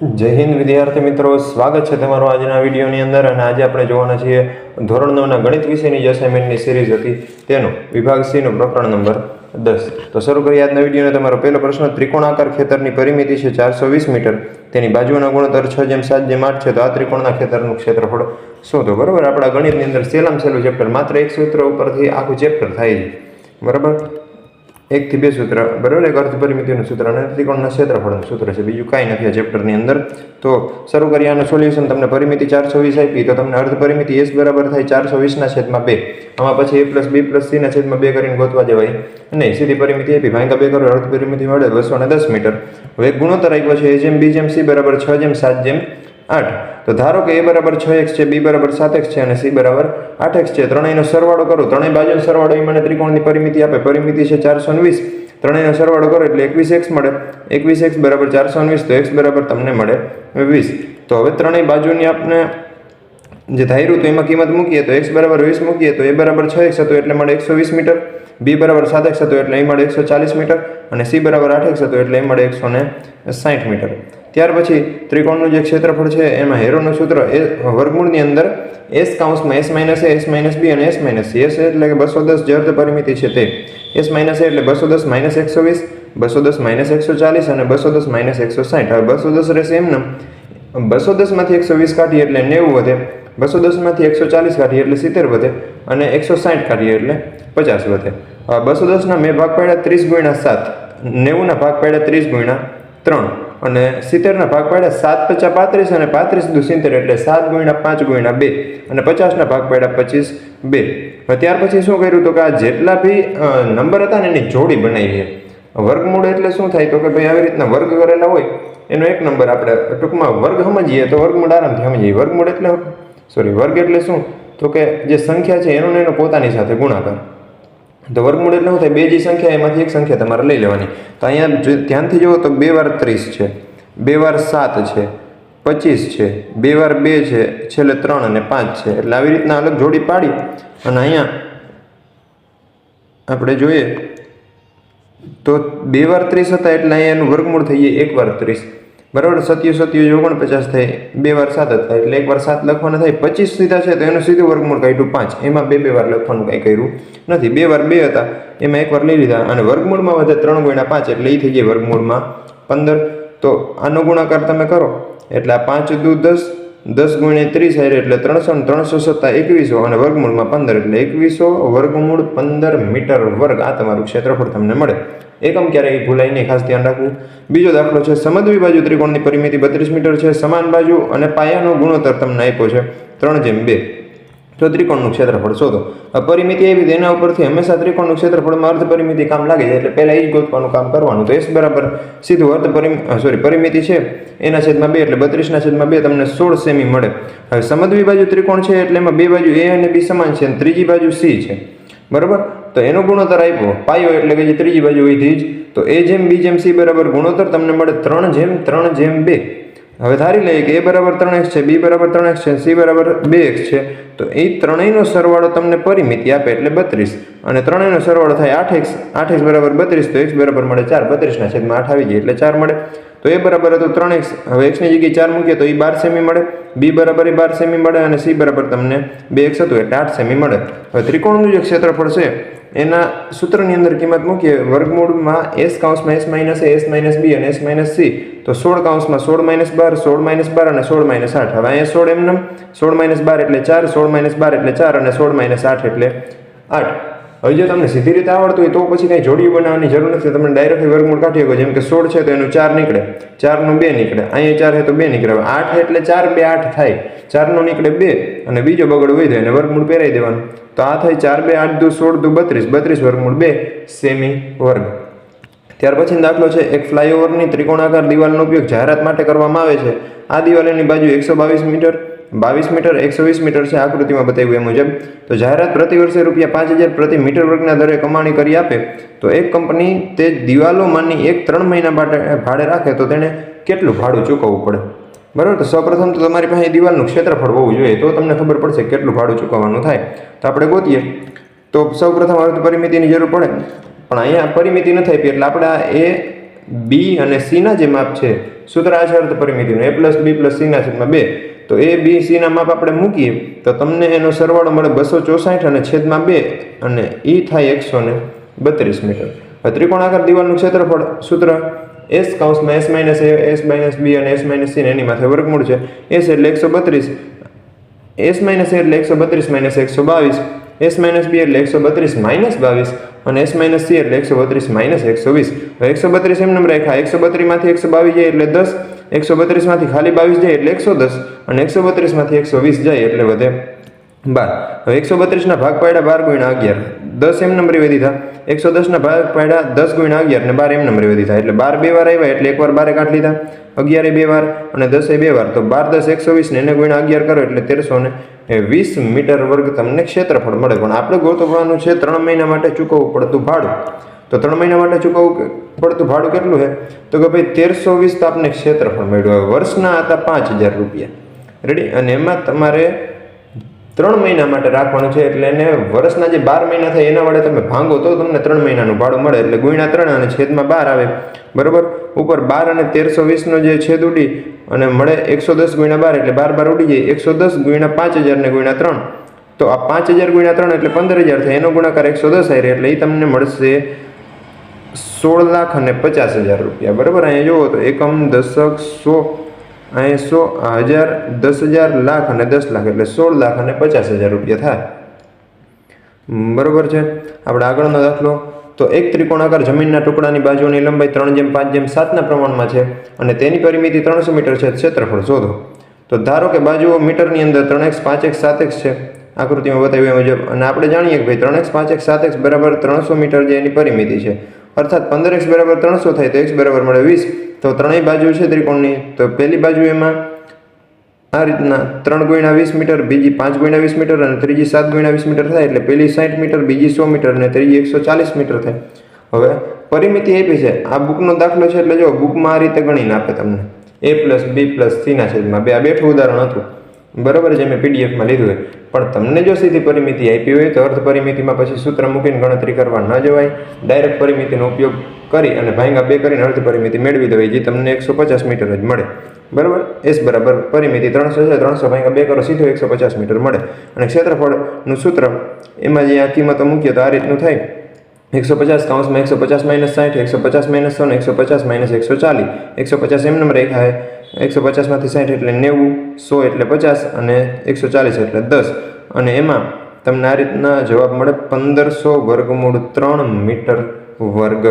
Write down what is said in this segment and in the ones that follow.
જય હિન્દ, વિદ્યાર્થી મિત્રો. સ્વાગત છે તમારું આજના વિડીયોની અંદર અને આજે આપણે જોવાના છીએ ધોરણ નવના ગણિત વિષયની જે અસાઇનમેન્ટની સિરીઝ હતી તેનો વિભાગ સીનો પ્રકરણ નંબર દસ. તો શરૂ કરીએ આજના વિડીયોને. તમારો પહેલો પ્રશ્ન, ત્રિકોણાકાર ખેતરની પરિમિતિ છે ચારસો વીસ મીટર. તેની બાજુના ગુણોત્તર છ જેમ સાત જેમ આઠ છે, તો આ ત્રિકોણના ખેતરનું ક્ષેત્રફળ શોધો બરાબર? આપણા ગણિતની અંદર સેલામ સહેલું ચેપ્ટર માત્ર એક સૂત્ર ઉપરથી આખું ચેપ્ટર થાય છે. બરાબર? એકથી બે સૂત્ર, બરાબર? એક અર્ધ પરિમિતિનું સૂત્ર અને ત્રિકોણના ક્ષેત્રફળનું સૂત્ર છે. બીજું કાંઈ નથી આ ચેપ્ટરની અંદર. તો શરૂ કરીએ આનું સોલ્યુશન તમને પરિમિતિ ચારસો વીસ આપી, તો તમને અર્ધ પરિમિતિ એસ બરાબર થાય ચારસો વીસના છેદમાં બે. આમાં પછી એ પ્લસ બી પ્લસ સીના છેદમાં બે કરીને ગોતવા જવાય. નહીં સીધી પરિમિતિ આપી ભાંગા બે કરો અર્ધ પરિમિતિ મળે બસો ને દસ મીટર. હવે ગુણોત્તર આપ્યો છે એ જેમ બી જેમ સી બરાબર છ જેમ સાત જેમ આઠ. તો ધારો કે એ બરાબર છ એક્સ છે, બી બરાબર સાત એક્સ છે અને સી બરાબર આઠ એક્સ છે, ત્રણેયનો સરવાળો કરું. ત્રણેય બાજુનો સરવાળો એ મને ત્રિકોણની પરિમિતિ આપે. પરિમિતિ છે ચારસો વીસ. ત્રણેયનો સરવાળો કરો એટલે એકવીસ એક્સ મળે. એકવીસ એક્સ બરાબર ચારસો વીસ, તો એક્સ બરાબર તમને મળે વીસ. તો હવે ત્રણેય બાજુની આપને જે ધાર્યું તો એમાં કિંમત મૂકીએ તો એક્સ બરાબર વીસ મૂકીએ તો એ બરાબર છ એક્સ હતું એટલે મળે એકસો વીસ મીટર. બી બરાબર સાત એક્સ હતું એટલે એ મળે એકસો ચાલીસ મીટર. અને સી બરાબર આઠ એક્સ હતું એટલે એ મળે એકસો ને સાઠ મીટર. ત્યાર પછી ત્રિકોણનું જે ક્ષેત્રફળ છે, એમાં હેરોનું સૂત્ર એ વર્ગમૂળની અંદર S કાઉન્સમાં S minus A, S minus B અને એસ માઇનસ સી. એસ એટલે કે બસો દસ જે અર્ધ પરિમિતિ છે તે. એસ માઇનસ એટલે બસો દસ માઇનસ એકસો વીસ, બસો દસ માઇનસ એકસો ચાલીસ અને બસો દસ માઇનસ એકસો સાઠ હવે બસો દસ રહેશે એમને બસો દસમાંથી એકસો વીસ કાઢીએ એટલે નેવું વધે. બસો દસમાંથી એકસો ચાલીસ કાઢીએ એટલે સિત્તેર વધે અને એકસો સાઠ કાઢીએ એટલે પચાસ વધે. બસો દસના મેં ભાગ પાડ્યા ત્રીસ ગુણ્યા સાત. નેવુંના ભાગ પાડ્યા ત્રીસ ગુણ્યા ત્રણ. અને સિત્તેરના ભાગ પાડ્યા સાત પચાસ પાંત્રીસ અને પાંત્રીસ દુ સિત્તેર એટલે સાત ગુણ્યા પાંચ ગુણ્યા બે. અને પચાસના ભાગ પાડ્યા પચીસ બે. ત્યાર પછી શું કર્યું તો કે આ જેટલા બી નંબર હતા ને એની જોડી બનાવી છે. વર્ગમૂળ એટલે શું થાય તો કે ભાઈ આવી રીતના વર્ગ કરેલા હોય, એનો એક નંબર આપણે ટૂંકમાં વર્ગ સમજીએ તો વર્ગમૂળ આરામથી સમજીએ. વર્ગમૂળ એટલે સોરી વર્ગ એટલે શું? તો કે જે સંખ્યા છે એનો ને એનો પોતાની સાથે ગુણાકાર. તો વર્ગમૂળ એટલે શું થાય, બે જે સંખ્યા એમાંથી એક સંખ્યા તમારે લઈ લેવાની. તો અહીંયા ધ્યાનથી જુઓ તો બે વાર ત્રીસ છે, બે વાર સાત છે, પચીસ છે, બે વાર બે છે, છેલ્લે ત્રણ અને પાંચ છે. એટલે આવી રીતના અલગ જોડી પાડી અને અહીંયા આપણે જોઈએ તો બે વાર ત્રીસ હતા એટલે અહીંયા એનું વર્ગમૂળ થઈએ એક વાર ત્રીસ. બરાબર, સત્યુ સત્યુ ઓગણપચાસ થાય, બે વાર સાત હતા એટલે એક વાર સાત લખવાના થાય, પચીસ સીધા છે, તો એનું સીધું વર્ગમૂળ કાઢ્યું પાંચ. એમાં બે બે વાર લખવાનું કંઈ કર્યું નથી. બે વાર બે હતા, એમાં એક વાર લઈ લીધા, અને વર્ગમૂળમાં વધે ત્રણ ગુણ્યા પાંચ, એટલે એ થઈ જાય વર્ગમૂળમાં પંદર. તો આનો ગુણાકાર તમે કરો, એટલે આ પાંચ દુ દસ દસ ગુણ્યા ત્રીસ હારે એટલે ત્રણસો ને ત્રણસો સત્તા એકવીસો અને વર્ગમૂળમાં પંદર એટલે એકવીસો. વર્ગમૂળ પંદર મીટર વર્ગ આ તમારું ક્ષેત્રફળ તમને મળે. એકમ ક્યારેય ભૂલાય નહીં ખાસ ધ્યાન રાખવું. બીજો દાખલો છે, સમદ્વી બાજુ ત્રિકોણની પરિમિતિ બત્રીસ મીટર છે, સમાન બાજુ અને પાયાનો ગુણોત્તર તમને આપ્યો છે, ત્રણ જેમ બે. તો ત્રિકોણનું ક્ષેત્રફળ શોધો. પરિમિતિ એવી એના ઉપરથી હંમેશા ત્રિકોણનું ક્ષેત્રફળમાં અર્ધ પરિમિતિ કામ લાગે છે એટલે પહેલાં એ જ ગોતવાનું કામ કરવાનું. તો એસ બરાબર સીધું અર્ધ પરિ સોરી પરિમિતિ છે. એના છેદમાં બે એટલે બત્રીસના છેદમાં બે તમને સોળ સેમી મળે. હવે સમદ્વી બાજુ ત્રિકોણ છે એટલે એમાં બે બાજુ એ અને બી સમાન છે અને ત્રીજી બાજુ સી છે. બરાબર? તો એનો ગુણોત્તર આપ્યો. પાયો એટલે કે જે ત્રીજી બાજુ હોય જ. તો એ જેમ બી જેમ સી બરાબર ગુણોત્તર તમને મળે ત્રણ જેમ ત્રણ જેમ બે. હવે ધારી લઈએ કે એ બરાબર ત્રણ એક્સ છે, બી બરાબર ત્રણ એક્સ છે, સી બરાબર બે એક્સ છે. તો એ ત્રણેયનો સરવાળો તમને પરિમિતિ આપે એટલે બત્રીસ. અને ત્રણેયનો સરવાળો થાય આઠ એક્સ આઠ એક્સ બરાબર બત્રીસ, તો એક્સ બરાબર મળે ચાર. બત્રીસના છેદમાં આઠ આવી જાય એટલે ચાર મળે. તો એ બરાબર હતું ત્રણ એક્સ હવે એક્સની જગ્યાએ ચાર મૂકીએ તો એ બાર સેમી મળે. બી બરાબર એ બાર સેમી મળે અને સી બરાબર તમને બે એક્સ હતું એટલે આઠ સેમી મળે. હવે ત્રિકોણનું જે ક્ષેત્રફળ છે, એના સૂત્રની અંદર કિંમત મૂકીએ. વર્ગમૂળમાં S કાઉન્સમાં S minus A S minus B અને એસ માઇનસ સી. તો સોળ કાઉન્સમાં સોળ માઇનસ બાર, સોળ માઇનસ બાર અને સોળ માઇનસ આઠ. હવે અહીંયા સોળ એમને સોળ માઇનસ બાર એટલે ચાર, સોળ માઇનસ બાર એટલે ચાર અને સોળ માઇનસ આઠ એટલે આઠ. હવે જો તમને સીધી રીતે આવડતું હોય તો પછી કંઈ જોડી બનાવવાની જરૂર નથી. તમને ડાયરેક્ટ વર્ગમૂળ કાઢી શકો જેમ કે સોળ છે તો એનું ચાર નીકળે. ચારનું બે નીકળે. અહીંયા ચાર છે તો બે નીકળે. આઠ એટલે ચાર, બે, આઠ થાય. ચારનું નીકળે બે અને બીજો બગડ હોય તો એને વર્ગમૂળ પહેરાઈ દેવાનું. તો આ થાય ચાર, બે, આઠ, દુ, સોળ, દુ, બત્રીસ. બત્રીસ વર્ગમૂળ બે સેમી વર્ગ. ત્યાર પછી દાખલો છે, એક ફ્લાયઓવરની ત્રિકોણાકાર દિવાલનો ઉપયોગ જાહેરાત માટે કરવામાં આવે છે. આ દિવાલની બાજુ એકસો બાવીસ મીટર બાવીસ મીટર, એકસો વીસ મીટર છે આકૃતિમાં બતાવ્યું એ મુજબ. તો જાહેરાત પ્રતિ વર્ષે રૂપિયા પાંચ હજાર પ્રતિ મીટર વર્ગના દરે કમાણી કરી આપે. તો એક કંપની તે દિવાલોમાંની એક ત્રણ મહિના માટે ભાડે રાખે તો તેણે કેટલું ભાડું ચૂકવવું પડે? બરાબર? તો સૌપ્રથમ તો તમારી પાસે દિવાલનું ક્ષેત્રફળ હોવું જોઈએ તો તમને ખબર પડશે કેટલું ભાડું ચૂકવવાનું થાય. તો આપણે ગોતીએ. તો સૌપ્રથમ અર્ધ પરિમિતિની જરૂર પડે. પણ અહીંયા પરિમિતિ નથી આપી એટલે આપણે આ એ, બી અને સીના જે માપ છે, સૂત્ર આ છે અર્ધ પરિમિતિનું, એ પ્લસ બી પ્લસ સીના છેદમાં બે. તો એ બી સીના માપ આપણે મૂકીએ, તો તમને એનો સરવાળો મળે બસો ચોસાઠ અને છેદમાં બે અને ઈ થાય એકસો ને બત્રીસ મીટર. હવે ત્રિકોણાકાર દિવાલનું ક્ષેત્રફળ સૂત્ર S કાઉન્સમાં S minus A S minus B અને એસ માઇનસ સી એની માથે વર્ગમૂળ છે. એસ એટલે એકસો બત્રીસ. એસ માઇનસ એ એટલે એકસો બત્રીસ માઇનસ એકસો બાવીસ. એસ માઇનસ બી એટલે એકસો બત્રીસ માઇનસ બાવીસ. અને એસ માઇનસ સી એટલે એકસો બત્રીસ માઇનસ એકસો વીસ. એકસો બત્રીસ એમ નંબર રાખ્યા. એકસો બત્રીસમાંથી એકસો બાવીસ જાય એટલે દસ. એકસો બત્રીસમાંથી ખાલી બાવીસ જાય એટલે એકસો દસ. અને એકસો બત્રીસમાંથી એકસો વીસ જાય એટલે વધે. બાર. હવે એકસો બત્રીસના ભાગ પાડ્યા બાર ગુણ્યા અગિયાર. દસ એમ નંબરે વધી થા. એકસો દસના ભાગ પાડ્યા દસ ગુણ્યા અગિયાર ને બાર એમ નંબરે વધી થાય એટલે બાર બે વાર આવ્યા એટલે એકવાર બારે કાઢ લીધા. અગિયારે બે વાર અને દસે બે વાર. તો બાર, દસ, એકસો વીસને એને ગુણ્યા અગિયાર કરો એટલે તેરસો ને વીસ મીટર વર્ગ તમને ક્ષેત્રફળ મળે. પણ આપણે ગોતવાનું છે ત્રણ મહિના માટે ચૂકવવું પડતું ભાડું. તો ત્રણ મહિના માટે ચૂકવવું પડતું ભાડું કેટલું છે? તો કે ભાઈ તેરસો વીસ તો આપને ક્ષેત્રફળ મળ્યું. વર્ષના હતા પાંચ હજાર રૂપિયા. રેડી અને એમાં તમારે ત્રણ મહિના માટે રાખવાનું છે એટલે એને વર્ષના જે બાર મહિના થાય એના વડે તમે ભાંગો તો તમને ત્રણ મહિનાનું ભાડું મળે એટલે ગુણ્યા ત્રણ અને છેદમાં બાર આવે. બરાબર? ઉપર બાર અને તેરસો વીસનો જે છેદ ઉડી અને મળે એકસો દસ ગુણ્યા બાર એટલે બાર બાર ઉડી જાય. એકસો દસ ગુણ્યા પાંચ હજારને ગુણ્યા ત્રણ. તો આ પાંચ હજાર ગુણ્યા ત્રણ એટલે પંદર હજાર થાય. એનો ગુણાકાર એકસો દસ આવી એટલે એ તમને મળશે સોળ લાખ અને પચાસ હજાર રૂપિયા. બરાબર? અહીંયા જુઓ તો એકમ દશક સો અહીં સો હજાર, દસ હજાર, લાખ અને દસ લાખ એટલે સોળ લાખ અને પચાસ હજાર રૂપિયા થાય. બરોબર છે? આપણે આગળનો દાખલો. તો એક ત્રિકોણાકાર જમીનના ટુકડાની બાજુની લંબાઈ ત્રણ જેમ પાંચ જેમ સાતના પ્રમાણમાં છે અને તેની પરિમિતિ ત્રણસો મીટર છે. ક્ષેત્રફળ શોધો. તો ધારો કે બાજુઓ મીટરની અંદર ત્રણ એક્સ, પાંચ એક્સ, સાત એક્સ છે. આકૃતિમાં બતાવ્યા મુજબ. અને આપણે જાણીએ કે ભાઈ ત્રણ એક્સ, પાંચ એક્સ, સાત એક્સ બરાબર ત્રણસો મીટર જે એની પરિમિતિ છે. અર્થાત પંદર એક્સ બરાબર ત્રણસો થાય તો એક્સ બરાબર મળે વીસ. તો ત્રણેય બાજુ છે ત્રિકોણની. તો પહેલી બાજુ એમાં આ રીતના ત્રણ ગુણ્યા વીસ મીટર, બીજી પાંચ ગુણ્યા વીસ મીટર અને ત્રીજી સાત ગુણ્યા વીસ મીટર થાય એટલે પહેલી સાઠ મીટર, બીજી સો મીટર અને ત્રીજી એકસો ચાલીસ મીટર થાય. હવે પરિમિતિ આપી છે. આ બુકનો દાખલો છે એટલે જો બુકમાં આ રીતે ગણીને આપે તમને. એ પ્લસ બી પ્લસ સીના છેદમાં બે. આ બેઠું ઉદાહરણ હતું. બરાબર જે મેં પીડીએફમાં લીધું હોય પણ તમને જો સીધી પરિમિતિ આપી હોય તો અર્ધ પરિમિતિમાં પછી સૂત્ર મૂકીને ગણતરી કરવા ન જવાય. ડાયરેક્ટ પરિમિતિનો ઉપયોગ કરી અને ભાંગા બે કરીને અર્ધ પરિમિતિ મેળવી દેવાય જે તમને એકસો પચાસ મીટર જ મળે. બરાબર? એસ બરાબર પરિમિતિ ત્રણસો છે, ત્રણસો ભાંગા બે કરો, સીધો એકસો પચાસ મીટર મળે. અને ક્ષેત્રફળનું સૂત્ર, એમાં જે આ કિંમતો મૂકીએ તો આ રીતનું થાય. એકસો પચાસ કાઉન્સમાં એકસો પચાસ માઇનસ સાઠ, એકસો પચાસ માઇનસ સો એકસો પચાસ માઇનસ એકસો ચાલીસ. એકસો પચાસ એમ નંબર રેખા છે. એકસો પચાસમાંથી સાઠ એટલે નેવું, સો એટલે પચાસ અને એકસો ચાલીસ એટલે દસ. અને એમાં તમને આ રીતના જવાબ મળે પંદરસો વર્ગમૂળ ત્રણ મીટર વર્ગ.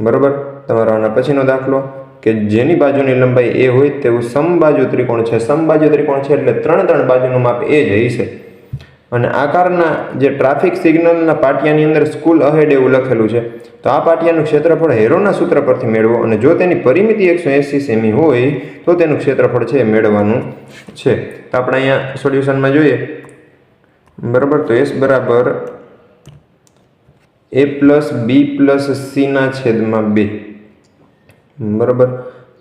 બરાબર? તમારો આના પછીનો દાખલો, કે જેની બાજુની લંબાઈ એ હોય તેવું સમબાજુ ત્રિકોણ છે. સમબાજુ ત્રિકોણ છે એટલે ત્રણ ત્રણ બાજુનું માપ એ જ હશે. અને આકારના જે ટ્રાફિક સિગ્નલના પાટિયાની અંદર સ્કૂલ અહેડ એવું લખેલું છે, તો આ પાટિયાનું ક્ષેત્રફળ હેરોના સૂત્ર પરથી મેળવો અને જો તેની પરિમિતિ એકસો એંસી સેમી હોય, તો તેનું ક્ષેત્રફળ છે મેળવવાનું છે. તો આપણે અહીંયા સોલ્યુશનમાં જોઈએ. બરાબર, તો એસ બરાબર એ પ્લસ બી પ્લસ સીના છેદમાં બે. બરાબર?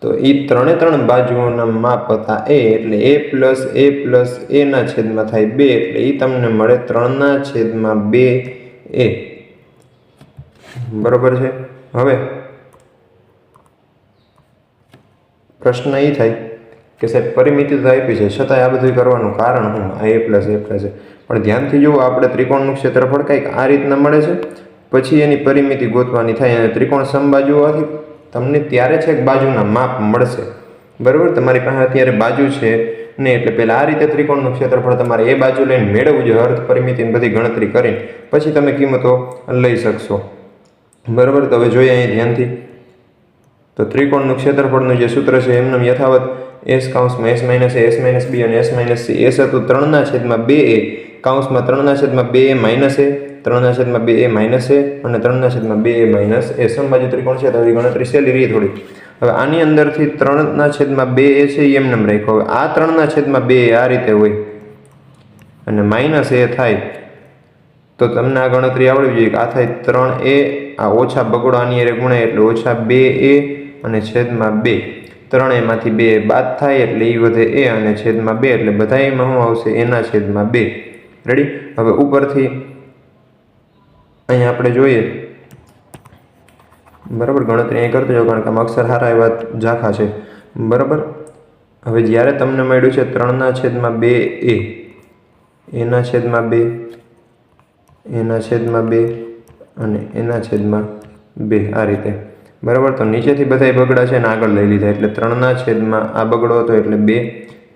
તો એ ત્રણે ત્રણ બાજુઓના માપ હતા. એ એટલે એ પ્લસ એ પ્લસ એના છેદમાં થાય બે એટલે એ તમને મળે ત્રણના છેદમાં બે એ. બરોબર છે? હવે પ્રશ્ન એ થાય કે સાહેબ પરિમિતિ તો આપી છે, છતાંય આ બધું કરવાનું કારણ હું આ એ પ્લસ એ પ્લસ છે. પણ ધ્યાનથી જુઓ, આપણે ત્રિકોણનું ક્ષેત્રફળ કંઈક આ રીતના મળે છે. પછી એની પરિમિતિ ગોતવાની થાય અને ત્રિકોણ સમબાજુ હોવાથી તમને ત્યારે છે એક બાજુના માપ મળશે. બરાબર? તમારી પાસે અત્યારે બાજુ છે ને એટલે પહેલાં આ રીતે ત્રિકોણનું ક્ષેત્રફળ તમારે એ બાજુ લઈને મેળવવું જોઈએ. અર્થ પરિમિતિની બધી ગણતરી કરીને. પછી તમે કિંમતો લઈ શકશો. બરાબર? તો હવે જોઈએ અહીં ધ્યાનથી. તો ત્રિકોણનું ક્ષેત્રફળનું જે સૂત્ર છે એમનું યથાવત S કાઉન્સમાં S minus S minus B અને એસ માઇનસ સી. એસ હતું ત્રણના છેદમાં બે એ. કાઉન્સમાં ત્રણના છેદમાં બે એ માઇનસ એ. ત્રણના છેદમાં બે એ માઇનસ એ અને ત્રણના છેદમાં બે એ માઇનસ એ. સમબાજુ ત્રિકોણ છે, તો હવે ગણતરી સહેલી રહી થોડી. હવે આની અંદરથી ત્રણના છેદમાં બે એ છે એમ નમ રાખ્યો. હવે આ ત્રણના છેદમાં બે આ રીતે હોય. અને માઇનસ એ થાય. તો તમને આ ગણતરી આવડવી જોઈએ કે આ થાય ત્રણ એ, આ ઓછા બગડો આની અરે ગુણાય એટલે ઓછા બે એ અને છેદમાં બે. ત્રણ એમાંથી બે બાદ થાય એટલે એ વધે એ અને છેદમાં બે એટલે બધા એમાં શું આવશે? એના છેદમાં બે. રેડી હવે ઉપરથી અહીંયા આપણે જોઈએ. બરાબર, ગણતરી અહીં કરતો જાઓ, કારણ કે આમાં અક્ષર હારા એવા ઝાખા છે. બરાબર? હવે જ્યારે તમને મળ્યું છે ત્રણના છેદમાં બે એ, એના છેદમાં બે, એના છેદમાં બે અને એના છેદમાં બે આ રીતે. બરાબર? તો નીચેથી બધા બગડા છે ને આગળ લઈ લીધા. એટલે ત્રણના છેદમાં આ બગડો હતો એટલે બે,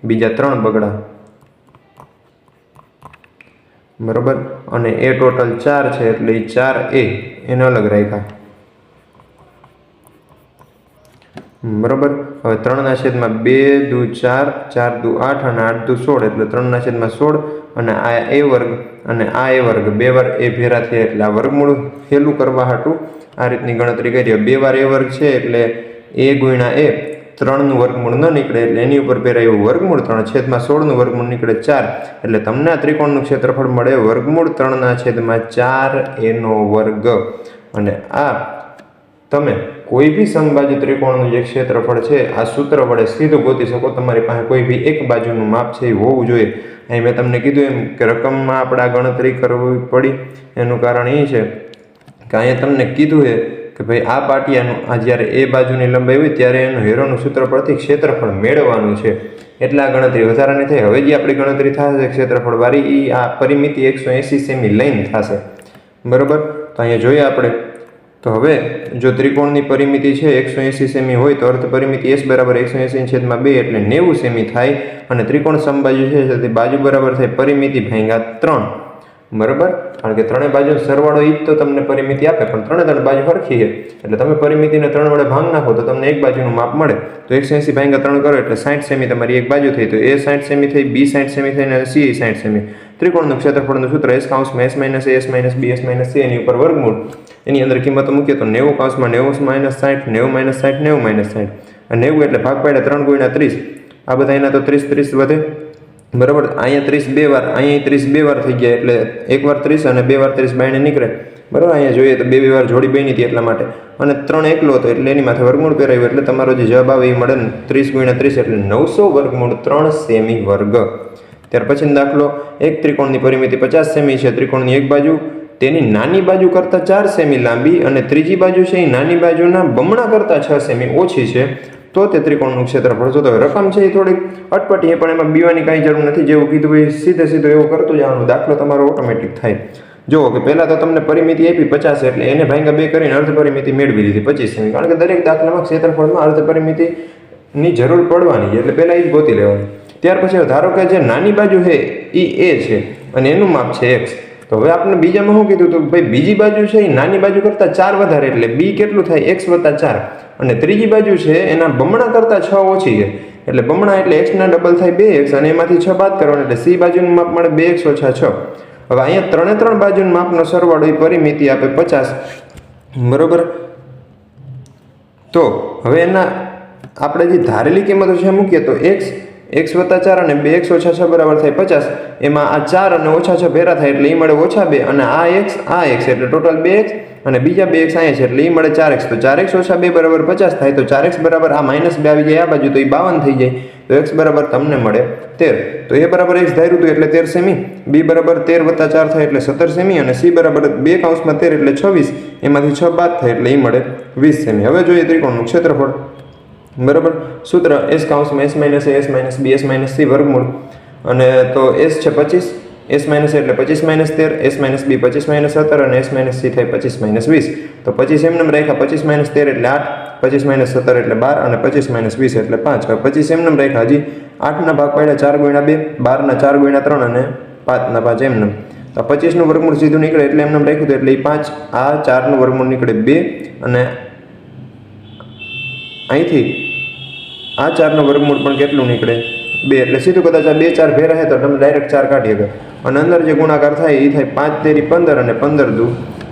બીજા ત્રણ બગડા બરાબર? અને એ ટોટલ ચાર છે, એટલે એ ચાર એ એને અલગ રાખ્યા. બરાબર? હવે ત્રણના છેદમાં બે દુ ચાર ચાર દુ આઠ અને આઠ દુ સોળ, એટલે ત્રણના છેદમાં સોળ અને આ એ વર્ગ અને આ એ વર્ગ, બે વાર એ ભેરા થયા એટલે આ વર્ગમૂળ હેલું કરવા હાટું આ રીતની ગણતરી કરીએ બે વાર એ વર્ગ છે એટલે એ ગુણ્યા એ ત્રણનું વર્ગમૂળ ન નીકળે એટલે એની ઉપર પહેરાયું વર્ગમૂળ ત્રણ છેદમાં સોળનું વર્ગમૂળ નીકળે ચાર. એટલે તમને આ ત્રિકોણનું ક્ષેત્રફળ મળે વર્ગમૂળ ત્રણના છેદમાં ચાર એનો વર્ગ. અને આ તમે કોઈ બી સમબાજુ ત્રિકોણનું જે ક્ષેત્રફળ છે, આ સૂત્ર વડે સીધું ગોતી શકો. તમારી પાસે કોઈ બી એક બાજુનું માપ છે એ હોવું જોઈએ. અહીં મેં તમને કીધું એમ કે રકમમાં આપણે આ ગણતરી કરવી પડી. એનું કારણ એ છે કે અહીંયા તમને કીધું છે કે ભાઈ આ પાટિયાનું આ જ્યારે એ બાજુની લંબાઈ હોય ત્યારે એનું હેરોનું સૂત્ર પરથી ક્ષેત્રફળ મેળવવાનું છે. એટલે આ ગણતરી વધારાની થઈ. હવે જે આપણી ગણતરી થશે ક્ષેત્રફળ વાળી એ આ પરિમિતિ એકસો એંસી સેમી લઈને થશે. બરાબર? તો અહીંયા જોઈએ આપણે. તો હવે જો ત્રિકોણની પરિમિતિ છે એકસો એંસી સેમી હોય તો અર્થ પરિમિતિ એસ બરાબર એકસો એંસી છેદમાં બે એટલે નેવું સેમી થાય અને ત્રિકોણ સમબાજુ છે તે બાજુ બરાબર થાય પરિમિતિ ભાંગ્યા ત્રણ. બરાબર? કારણ કે ત્રણેય બાજુ સરવાળો ઈ જ તો તમને પરિમિતિ આપે, પણ ત્રણે ત્રણ બાજુ સરખી છે. એટલે તમે પરિમિતિને ત્રણ વડે ભાંગ નાખો તો તમને એક બાજુનું માપ મળે. તો એકસો એંસી ભાંગ્યા ત્રણ કરો એટલે સાઠ સેમી તમારી એક બાજુ થઈ. તો એ સાઠ સેમી થઈ, બી સાઠ સેમી થઈ અને સી સાઠ સેમી. ત્રિકોણનું ક્ષેત્રફળનું સૂત્ર S કાઉન્સમાં S minus S minus B S minus C એની ઉપર વર્ગમૂળ. એની અંદર કિંમતો મૂકીએ તો નેવું કાઉન્સમાં નેવું માઇનસ સાઠ, નેવું માઇનસ સાઠ, નેવું માઇનસ સાઠ. અને નેવું એટલે ભાગ પાડ્યા ત્રણ ગુણ્યા ત્રીસ. આ બધા એના તો ત્રીસ ત્રીસ વધે. બરાબર? અહીંયા ત્રીસ બે વાર, અહીંયા ત્રીસ બે વાર થઈ ગયા એટલે એક વાર ત્રીસ અને બે વાર ત્રીસ બાયણે નીકળે. બરાબર? અહીંયા જોઈએ તો બે બે વાર જોડી બની હતી એટલા માટે. અને ત્રણ એકલો હતો એટલે એની માથે વર્ગમૂળ પહેરાવ્યું એટલે તમારો જે જવાબ આવે એ મળે ને ત્રીસ ગુણ્યા ત્રીસ એટલે નવસો વર્ગમૂળ ત્રણ સેમી વર્ગ. ત્યાર પછીનો દાખલો, એક ત્રિકોણની પરિમિતિ પચાસ સેમી છે, ત્રિકોણની એક બાજુ તેની નાની બાજુ કરતાં ચાર સેમી લાંબી અને ત્રીજી બાજુ છે એ નાની બાજુના બમણા કરતાં છ સેમી ઓછી છે. તો તે ત્રિકોણનું ક્ષેત્રફળ તો રકમ છે એ થોડીક અટપટી પણ એમાં બીવાની કાંઈ જરૂર નથી. જેવું કીધું હોય સીધે સીધું એવું કરતું જવાનું દાખલો તમારો ઓટોમેટિક થાય. જુઓ કે પહેલાં તો તમને પરિમિતિ આપી પચાસ એટલે એને ભાંગા બે કરીને અર્ધ પરિમિતિ મેળવી લીધી, પચીસ સેમી કારણ કે દરેક દાખલામાં ક્ષેત્રફળમાં અર્ધ પરિમિતિની જરૂર પડવાની એટલે પહેલાં એ જ ગોતી લેવાની. ત્યાર પછી ધારો કે જે નાની બાજુ છે એ એ છે અને એનું માપ છે એક્સ તો હવે આપણે બીજામાં શું કીધું તો ભાઈ, બીજી બાજુ છે એ નાની બાજુ કરતાં ચાર વધારે, એટલે બી કેટલું થાય? એક્સ વત્તા ચાર. અને ત્રીજી બાજુ છે એના બમણા કરતાં છ ઓછી છે. એટલે બમણા એટલે એક્સના ડબલ થાય બે એક્સ અને એમાંથી છ બાદ કરવાના, એટલે સી બાજુનું માપ મળે બે એક્સ ઓછા છ. હવે અહીંયા ત્રણે ત્રણ બાજુનું માપનો સરવાળો એ પરિમિતિ આપે પચાસ. બરોબર? તો હવે એના આપણે જે ધારેલી કિંમતો છે મૂકીએ તો એક્સ એક્સ વત્તા ચાર અને બે એક્સ ઓછા છ બરાબર થાય પચાસ. એમાં આ ચાર અને ઓછા છ ભેરા થાય એટલે એ મળે ઓછા બે અને આ એક્સ આ એક્સ એટલે ટોટલ બે એક્સ અને બીજા બે એક્સ અહીંયા છે એટલે એ મળે ચાર એક્સ. તો ચાર એક્સ ઓછા બે બરાબર પચાસ થાય. તો ચાર એક્સ બરાબર આ માઇનસ બે આવી જાય આ બાજુ તો એ બાવન થઈ જાય. તો એક્સ બરાબર તમને મળે તેર. તો એ બરાબર એક્સ ધાર્યું હતું એટલે તેર સેમી. બી બરાબર તેર વત્તા ચાર થાય એટલે સત્તર સેમી અને સી બરાબર બે કાઉન્સમાં તેર એટલે છવ્વીસ. એમાંથી છ બાદ થાય એટલે એ મળે વીસ સેમી. હવે જોઈએ ત્રિકોણનું ક્ષેત્રફળ. બરાબર? સૂત્ર S કાઉન્સમાં S minus S minus B S minus C વર્ગમૂળ. અને તો એસ છે પચીસ એસ માઇનસ એટલે પચીસ માઇનસ તેર એસ માઇનસ બી પચીસ માઇનસ સત્તર અને એસ માઇનસ સી થાય પચીસ માઇનસ વીસ. તો પચીસ એમ નંબર રાખ્યા, પચીસ માઇનસ તેર એટલે આઠ, પચીસ માઇનસ સત્તર એટલે બાર અને પચીસ માઇનસ વીસ એટલે પાંચ. હવે પચીસ નંબર રાખ્યા, હજી આઠના ભાગ પાડ્યા, ચાર ગુણ્યા બે, બારના ચાર ગુણ્યા ત્રણ અને પાંચના પાંચ એમને તો પચીસનું વર્ગમૂળ સીધું નીકળે એટલે એમને રાખ્યું હતું એટલે એ પાંચ, આ ચારનું વર્ગમૂળ નીકળે બે અને અહીંથી આ ચારનું વર્ગમૂળ પણ કેટલું નીકળે? બે, એટલે સીધું કદાચ આ બે ચાર ભેરા હે તો તમે ડાયરેક્ટ ચાર કાઢી શકો. અને અંદર જે ગુણાકાર થાય એ થાય પાંચ, તેરી પંદર અને પંદર દુ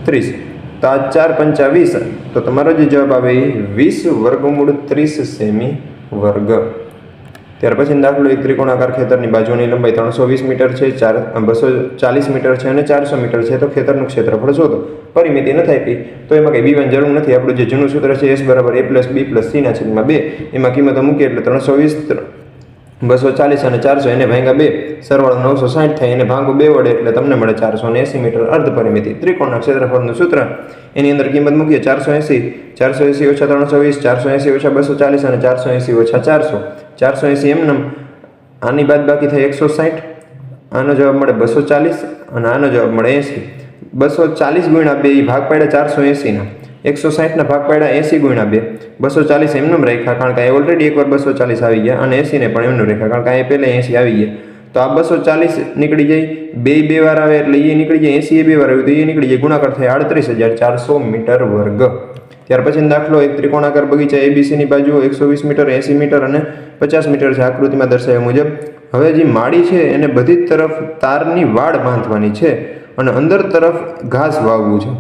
ત્રીસ. તો આ ચાર પંચા વીસ. તો તમારો જે જવાબ આવે એ વીસ વર્ગમૂળ ત્રીસ સેમી વર્ગ. ત્યાર પછી દાખલો એક ત્રિકોણાકાર ખેતરની બાજુની લંબાઈ ત્રણસો વીસ મીટર છે, ચાર, બસો ચાલીસ મીટર છે અને ચારસો મીટર છે. તો ખેતરનું ક્ષેત્રફળ શોધો. પરિમિતિ નથી આપી. તો એમાં કંઈ બીવાની જરૂર નથી. આપણું જે જૂનું સૂત્ર છે એસ બરાબર એ પ્લસ બી પ્લસ સીના છેદમાં બે. એમાં કિંમતો મૂકીએ એટલે ત્રણસો વીસ બસો ચાલીસ અને ચારસો એને ભાંગા બે. સરવાળો નવસો સાઠ થાય, એને ભાંગો બે વડે, એટલે તમને મળે ચારસો ને એંસી મીટર અર્ધ પરિમિતિ ત્રિકોણના ક્ષેત્રફળનું સૂત્ર. એની અંદર કિંમત મૂકીએ ચારસો એંસી. ચારસો એંસી ઓછા ત્રણસો વીસ, ચારસો એંસી ઓછા બસો ચાલીસ અને ચારસો એંસી ઓછા ચારસો. ચારસો એંસી એમનેમ. આની બાદ બાકી થાય એકસો સાઠ. આનો જવાબ મળે બસો ચાલીસ અને આનો જવાબ મળે એંસી. બસો ચાલીસ ગુણ્યા બે એ ભાગ પાડ્યા ચારસો એંસીના. એકસો સાઠના ભાગ પાડ્યા, એસી ગુણ્યા બે. બસો ચાલીસ એમનેમ રેખા કારણ કે ઓલરેડી એકવાર બસો ચાલીસ આવી ગયા અને એસીને પણ એમનું રેખા કારણ કે પહેલાં એસી આવી ગયા. તો આ બસો ચાલીસ નીકળી જાય, બે બે વાર આવે એટલે એ નીકળી જાય, એસી એ બે વાર આવ્યું તો એ નીકળી જાય, ગુણાકાર થાય આડત્રીસ હજાર ચારસો મીટર વર્ગ. ત્યાર પછી દાખલો, એક ત્રિકોણાકાર બગીચા એબીસીની બાજુ એકસો વીસ મીટર, એસી મીટર અને પચાસ મીટર છે આકૃતિમાં દર્શાવ્યા મુજબ. હવે જે માળી છે, એને બધી તરફ તારની વાડ બાંધવાની છે અને અંદર તરફ ઘાસ વાવવું છે.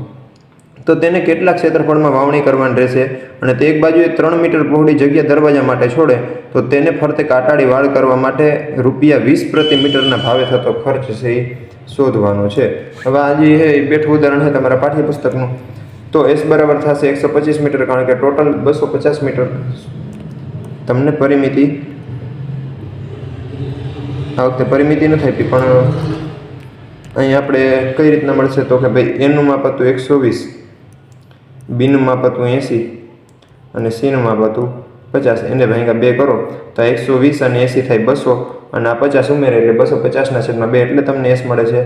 તો તેને કેટલા ક્ષેત્રફળમાં વાવણી કરવાની રહેશે અને તે એક બાજુએ ત્રણ મીટર પહોળી જગ્યા દરવાજા માટે છોડે, તો તેને ફરતે કાટાળી વાળ કરવા માટે રૂપિયા વીસ પ્રતિ મીટરના ભાવે થતો ખર્ચ છે એ શોધવાનો છે. હવે આજે એ બેઠું ઉદાહરણ છે તમારા પાઠ્યપુસ્તકનું. તો એસ બરાબર થશે એકસો પચીસ મીટર, કારણ કે ટોટલ બસો પચાસ મીટર. તમને પરિમિતિ આ વખતે પરિમિતિ નથી આપી, પણ અહીં આપણે કઈ રીતના મળશે તો કે ભાઈ એનું માપ હતું એકસો વીસ. બીનું માપ હતું એંસી અને સીનું માપ હતું પચાસ. એને ભાગ્યા બે કરો તો એકસો વીસ અને એંસી થાય બસો અને આ પચાસ ઉમેરે એટલે બસો પચાસના છેદમાં બે એટલે તમને એસ મળે છે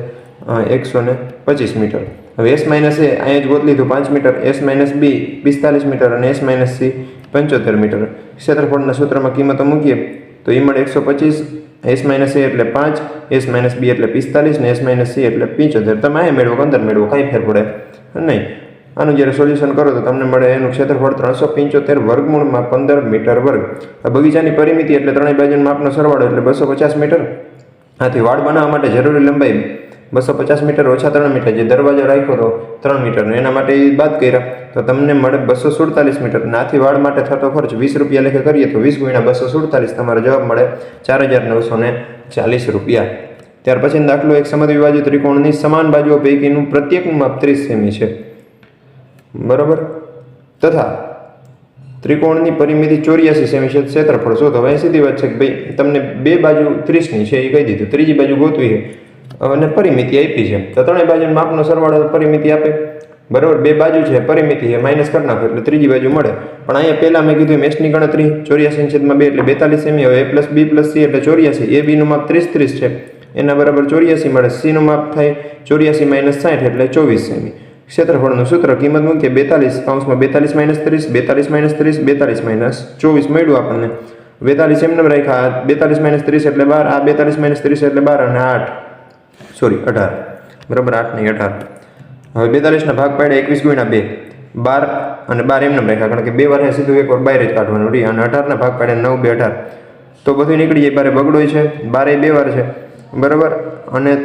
એકસો ને પચીસ મીટર. હવે એસ માઇનસ એ અહીંયા જ ગોત લીધું પાંચ મીટર. એસ માઇનસ બી પિસ્તાલીસ મીટર અને એસ માઇનસ સી પંચોતેર મીટર. ક્ષેત્રફળના સૂત્રમાં કિંમતો મૂકીએ તો એ મળે એકસો પચીસ, એસ માઇનસ એ એટલે પાંચ, એસ માઇનસ બી એટલે પિસ્તાલીસ ને એસ માઇનસ સી એટલે પંચોતેર. તમે અહીંયા મેળવો અંદર મેળવો, કાંઈ ફેર પડે નહીં. આનું જ્યારે સોલ્યુશન કરો તો તમને મળે એનું ક્ષેત્રફળ ત્રણસો પંચોતેર વર્ગમૂળમાં પંદર મીટર વર્ગ. આ બગીચાની પરિમિતિ એટલે ત્રણેય બાજુના માપનો સરવાળો એટલે બસો પચાસ મીટર. આથી વાડ બનાવવા માટે જરૂરી લંબાઈ બસો પચાસ મીટર ઓછા ત્રણ મીટર. જે દરવાજો રાખ્યો હતો ત્રણ મીટરનો. એના માટે એ બાદ કર્યા. તો તમને મળે બસો સુડતાલીસ મીટર. અને આથી વાડ માટે થતો ખર્ચ વીસ રૂપિયા લેખે કરીએ તો વીસ ગુણ્યા બસો સુડતાલીસ તમારો જવાબ મળે ચાર હજાર નવસો ને ચાલીસ રૂપિયા. ત્યાર પછી દાખલો એક સમજ બાજુ ત્રિકોણની સમાન બાજુઓ પૈકીનું પ્રત્યેકનું માપ ત્રીસ સેમી છે. બરાબર? તથા ત્રિકોણની પરિમિતિ ચોર્યાસી સેમી ક્ષેત્રફળ શોધો. હવે અહીં સીધી વાત છે કે ભાઈ, તમને બે બાજુ ત્રીસની છે, એ કહી દીધું. ત્રીજી બાજુ ગોતવી છે. અને પરિમિતિ આપી છે. તો ત્રણેય બાજુ માપનો સરવાળો પરિમિતિ આપે. બરાબર? બે બાજુ છે, પરિમિતિ છે, માઇનસ કરી નાખો એટલે ત્રીજી બાજુ મળે. પણ અહીંયા પહેલાં મેં કીધું મેચની ગણતરી ચોર્યાસી છેદમાં બે એટલે બેતાલીસ સેમી. હવે A plus B plus C એટલે ચોર્યાસી. એ બીનું માપ ત્રીસ ત્રીસ છે. એના બરાબર ચોર્યાસી મળે. સીનું માપ થાય ચોર્યાસી માઇનસ સાઠ એટલે ચોવીસ સેમી. ક્ષેત્રફળનું સૂત્ર કિંમત મૂકીએ બેતાલીસ કાઉન્સમાં બેતાલીસ માઇનસ ત્રીસ, બેતાલીસ માઇનસ ત્રીસ, બેતાલીસ માઇનસ ચોવીસ. મળ્યું આપણને. બેતાલીસ એમને રાખ્યા. બેતાલીસ માઇનસ ત્રીસ એટલે બાર, આ બેતાલીસ માઇનસ ત્રીસ એટલે બાર અને આઠ. સોરી અઢાર. બરાબર આઠ નહીં, અઢાર. હવે બેતાલીસના ભાગ પાડ્યા એકવીસ ગુણ્યા બે. બાર અને બાર એમને રાખ્યા. કારણ કે બે વાર સીધું એક વાર બહાર જ કાઢવાનું. રહી અને અઢારના ભાગ પાડ્યા નવ, બે, અઢાર. તો બધું નીકળી જાય. બારે બગડોય છે. બારે બે વાર છે. બરાબર? અને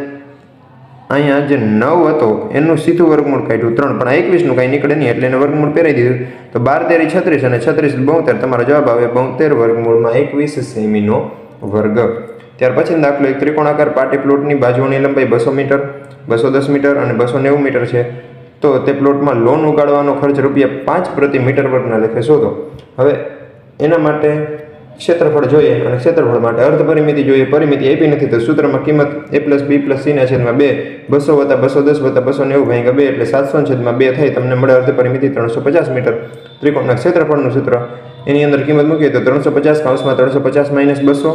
અહીંયા જે નવ હતો, એનું સીધું વર્ગમૂળ કાઢ્યું, ત્રણ, પણ એકવીસનું કાંઈ નીકળે નહીં, એટલે એને વર્ગમૂળ પહેરાઈ દીધું. તો બાર તેરી છત્રીસ અને છત્રીસ બોતેર, તમારો જવાબ આવે બોતેર વર્ગમૂળમાં એકવીસ સેમીનો વર્ગ. ત્યાર પછી દાખલો એક ત્રિકોણાકાર પાટી પ્લોટની બાજુઓની લંબાઈ બસો મીટર, બસો દસ મીટર અને બસો નેવું મીટર છે. તો તે પ્લોટમાં લોન ઉગાડવાનો ખર્ચ રૂપિયા પાંચ પ્રતિ મીટર વર્ગના લેખે શોધો. હવે એના માટે ક્ષેત્રફળ જોઈએ અને ક્ષેત્રફળ માટે અર્ધ પરિમિતિ જોઈએ. પરિમિતિ આપી નથી તો સૂત્રમાં કિંમત એ પ્લસ બી પ્લસ સીના છેદમાં બે, બસો વત્તા બસો દસ વત્તા બસો નેવું ભાગ્યા બે એટલે સાતસો છેદમાં બે થાય. તમને મળે અર્ધ પરિમિતિ ત્રણસો પચાસ મીટર. ત્રિકોણના ક્ષેત્રફળનું સૂત્ર. એની અંદર કિંમત મૂકીએ તો ત્રણસો પચાસ કાઉન્સમાં ત્રણસો પચાસ માઇનસ બસો,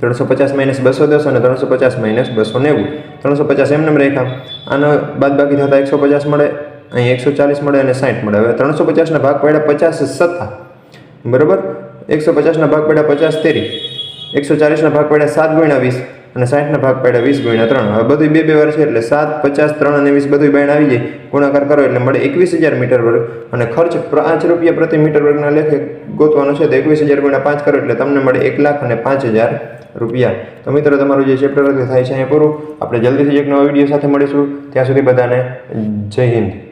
ત્રણસો પચાસ માઇનસ બસો દસ અને ત્રણસો પચાસ માઇનસ બસો નેવું. ત્રણસો પચાસ એમને રેખા આનો બાદ બાકી થતાં એકસો પચાસ મળે અહીં એકસો ચાલીસ મળે અને સાઠ મળે. હવે ત્રણસો પચાસના ભાગ પડ્યા પચાસ સત્તા. બરાબર? એકસો પચાસના ભાગ પડ્યા પચાસ તેરી, એકસો ચાલીસના ભાગ પડ્યા સાત ગુણ્યા વીસ અને સાઠના ભાગ પડ્યા વીસ ગુણ્યા ત્રણ. હવે બધું બે બે વાર છે એટલે સાત, પચાસ, ત્રણ અને વીસ બધું બાયણ આવી જાય. ગુણાકાર કરો એટલે મળે એકવીસ હજાર મીટર વર્ગ અને ખર્ચ પાંચ રૂપિયા પ્રતિ મીટર વર્ગના લેખે ગોતવાનો છે તો એકવીસ હજાર ગુણ્યા પાંચ કરો એટલે તમને મળે એક લાખ અને પાંચ હજાર રૂપિયા. તો મિત્રો, તમારું જે ચેપ્ટર થાય છે એ પૂરું. આપણે જલ્દીથી એક નવા વીડિયો સાથે મળીશું. ત્યાં સુધી બધાને જય હિન્દ.